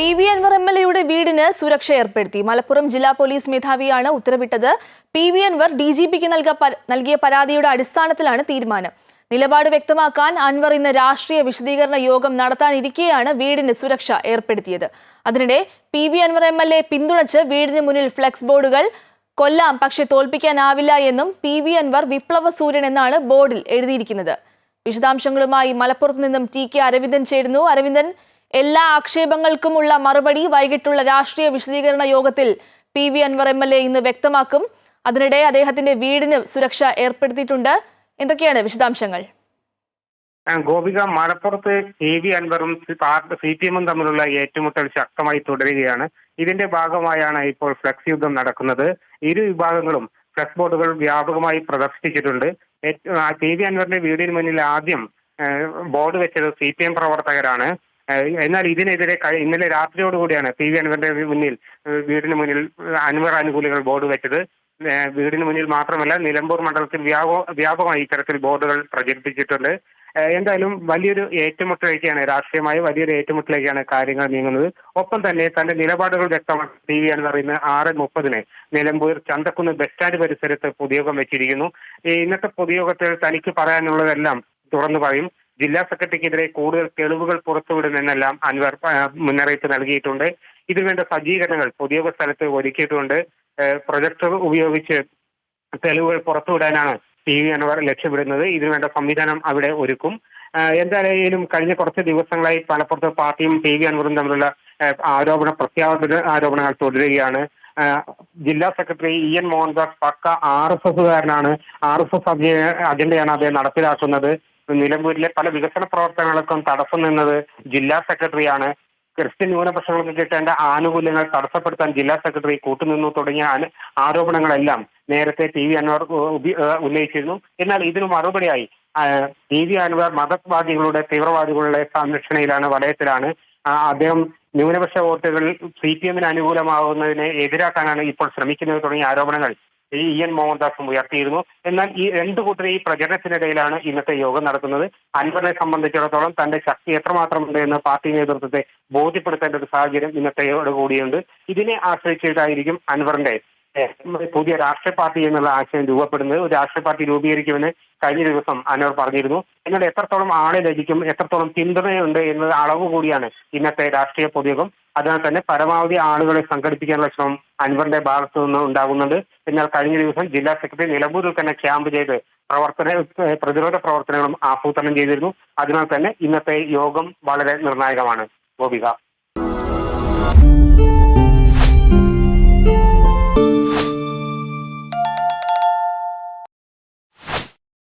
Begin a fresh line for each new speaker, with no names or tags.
P V Anvar M L എയുടെ വീടിന് സുരക്ഷ ഏർപ്പെടുത്തി. മലപ്പുറം ജില്ലാ പോലീസ് മേധാവിയാണ് ഉത്തരവിട്ടത്. P V Anvar D G പിക്ക് നൽകിയ പരാതിയുടെ അടിസ്ഥാനത്തിലാണ് തീരുമാനം. നിലപാട് വ്യക്തമാക്കാൻ അൻവർ ഇന്ന് രാഷ്ട്രീയ വിശദീകരണ യോഗം നടത്താനിരിക്കെയാണ് വീടിന് സുരക്ഷ ഏർപ്പെടുത്തിയത്. അതിനിടെ P V Anvar M L A പിന്തുണച്ച് വീടിന് മുന്നിൽ ഫ്ലെക്സ് ബോർഡുകൾ കൊല്ലാം പക്ഷെ തോൽപ്പിക്കാനാവില്ല എന്നും പി വി അൻവർ വിപ്ലവ സൂര്യൻ എന്നാണ് ബോർഡിൽ എഴുതിയിരിക്കുന്നത്. വിശദാംശങ്ങളുമായി മലപ്പുറത്ത് നിന്നും ടി കെ അരവിന്ദൻ ചേരുന്നു. അരവിന്ദൻ എല്ലാ ആക്ഷേപങ്ങൾക്കുമുള്ള മറുപടി വൈകിട്ടുള്ള രാഷ്ട്രീയ വിശദീകരണ യോഗത്തിൽ P V Anvar M L A ഇന്ന് വ്യക്തമാക്കും. അതിനിടെ അദ്ദേഹത്തിന്റെ വീടിന് സുരക്ഷ ഏർപ്പെടുത്തിയിട്ടുണ്ട്. എന്തൊക്കെയാണ് വിശദാംശങ്ങൾ?
ഗോപിക മലപ്പുറത്ത് എ വി അൻവറും സി പി എമ്മും തമ്മിലുള്ള ഏറ്റുമുട്ടൽ ശക്തമായി തുടരുകയാണ്. ഇതിന്റെ ഭാഗമായാണ് ഇപ്പോൾ ഫ്ലക്സ് യുദ്ധം നടക്കുന്നത്. ഇരു വിഭാഗങ്ങളും ഫ്ലക്സ് ബോർഡുകൾ വ്യാപകമായി പ്രദർശിപ്പിച്ചിട്ടുണ്ട്. കെ വി അൻവറിന്റെ വീടിന് മുന്നിൽ ആദ്യം ബോർഡ് വെച്ചത് സി പി എം പ്രവർത്തകരാണ്. എന്നാൽ ഇതിനെതിരെ ഇന്നലെ രാത്രിയോടുകൂടിയാണ് പി വി അൻവറിന്റെ മുന്നിൽ വീടിന് മുന്നിൽ അൻവർ അനുകൂലികൾ ബോർഡ് വെച്ചത്. വീടിന് മുന്നിൽ മാത്രമല്ല നിലമ്പൂർ മണ്ഡലത്തിൽ വ്യാപ- വ്യാപകമായി ഇത്തരത്തിൽ ബോർഡുകൾ പ്രചരിപ്പിച്ചിട്ടുണ്ട്. എന്തായാലും വലിയൊരു ഏറ്റുമുട്ടലേക്കാണ് രാഷ്ട്രീയമായി വലിയൊരു ഏറ്റുമുട്ടലേക്കാണ് കാര്യങ്ങൾ നീങ്ങുന്നത്. ഒപ്പം തന്നെ തന്റെ നിലപാടുകൾ വ്യക്തമാണ് ടി വി എന്ന് പറയുന്ന ആറ് മുപ്പതിന് നിലമ്പൂർ ചന്തക്കുന്ന് ബസ് സ്റ്റാൻഡ് പരിസരത്ത് പൊതുയോഗം വെച്ചിരിക്കുന്നു. ഇന്നത്തെ പൊതുയോഗത്തിൽ തനിക്ക് പറയാനുള്ളതെല്ലാം തുറന്നു പറയും. ജില്ലാ സെക്രട്ടറിക്കെതിരെ കൂടുതൽ തെളിവുകൾ പുറത്തുവിടുമെന്നെല്ലാം അൻവർ മുന്നറിയിപ്പ് നൽകിയിട്ടുണ്ട്. ഇതിനുവേണ്ട സജ്ജീകരണങ്ങൾ പൊതുയോഗ സ്ഥലത്ത് ഒരുക്കിയിട്ടുണ്ട്. പ്രൊജക്ടർ ഉപയോഗിച്ച് തെളിവുകൾ പുറത്തുവിടാനാണ് ടി വി അൻവർ ലക്ഷ്യമിടുന്നത്. ഇതിനുവേണ്ട സംവിധാനം അവിടെ ഒരുക്കും. എന്തായാലും കഴിഞ്ഞ കുറച്ച് ദിവസങ്ങളായി മലപ്പുറത്ത് പാർട്ടിയും ടി വി അൻവറും തമ്മിലുള്ള ആരോപണ പ്രത്യാപന ആരോപണങ്ങൾ തുടരുകയാണ്. ജില്ലാ സെക്രട്ടറി ഇ എൻ മോഹൻദാസ് പക്ക ആർ എസ് എസുകാരനാണ് ആർ എസ് എസ് അജണ്ടയാണ് അദ്ദേഹം നടപ്പിലാക്കുന്നത്. നിലമ്പൂരിലെ പല വികസന പ്രവർത്തനങ്ങൾക്കും തടസ്സം നിന്നത് ജില്ലാ സെക്രട്ടറിയാണ്. ക്രിസ്ത്യൻ ന്യൂനപക്ഷങ്ങൾക്ക് കിട്ടേണ്ട ആനുകൂല്യങ്ങൾ തടസ്സപ്പെടുത്താൻ ജില്ലാ സെക്രട്ടറി കൂട്ടുനിന്നു തുടങ്ങിയ ആരോപണങ്ങളെല്ലാം നേരത്തെ ടി വി അൻവർ ഉന്നയിച്ചിരുന്നു. എന്നാൽ ഇതിനു മറുപടിയായി ടി വി അൻവർ മതവാദികളുടെ തീവ്രവാദികളുടെ സംരക്ഷണയിലാണ് വലയത്തിലാണ്. അദ്ദേഹം ന്യൂനപക്ഷ വോട്ടുകൾ സി പി എമ്മിന് അനുകൂലമാകുന്നതിനെ എതിരാക്കാനാണ് ഇപ്പോൾ ശ്രമിക്കുന്നത് തുടങ്ങിയ ആരോപണങ്ങൾ. ഇ മോഹൻദാസും ഉയർത്തിയിരുന്നു. എന്നാൽ ഈ രണ്ടു കൂട്ടർ ഈ പ്രചരണത്തിനിടയിലാണ് ഇന്നത്തെ യോഗം നടക്കുന്നത്. അൻവറിനെ സംബന്ധിച്ചിടത്തോളം തന്റെ ശക്തി എത്രമാത്രമുണ്ട് എന്ന് പാർട്ടി നേതൃത്വത്തെ ബോധ്യപ്പെടുത്തേണ്ട ഒരു സാഹചര്യം ഇന്നത്തെയോട് കൂടിയുണ്ട്. ഇതിനെ ആശ്രയിച്ചിട്ടായിരിക്കും അൻവറിന്റെ പുതിയ രാഷ്ട്രീയ പാർട്ടി എന്നുള്ള ആശയം രൂപപ്പെടുന്നത്. ഒരു രാഷ്ട്രീയ പാർട്ടി രൂപീകരിക്കുമെന്ന് കഴിഞ്ഞ ദിവസം അനവർ പറഞ്ഞിരുന്നു. എന്നാൽ എത്രത്തോളം ആളെ ലഭിക്കും എത്രത്തോളം പിന്തുണയുണ്ട് എന്നത് അളവ് കൂടിയാണ് ഇന്നത്തെ രാഷ്ട്രീയ പൊതുയോഗം. അതിനാൽ തന്നെ പരമാവധി ആളുകളെ സംഘടിപ്പിക്കാനുള്ള ശ്രമം അൻവറിന്റെ ഭാഗത്തു നിന്ന് ഉണ്ടാകുന്നുണ്ട്. എന്നാൽ കഴിഞ്ഞ ദിവസം ജില്ലാ സെക്രട്ടറി നിലമ്പൂരിൽ തന്നെ ക്യാമ്പ് ചെയ്ത് പ്രവർത്തന പ്രതിരോധ പ്രവർത്തനങ്ങളും ആസൂത്രണം ചെയ്തിരുന്നു. അതിനാൽ തന്നെ ഇന്നത്തെ യോഗം വളരെ നിർണായകമാണ്. ഗോപിക.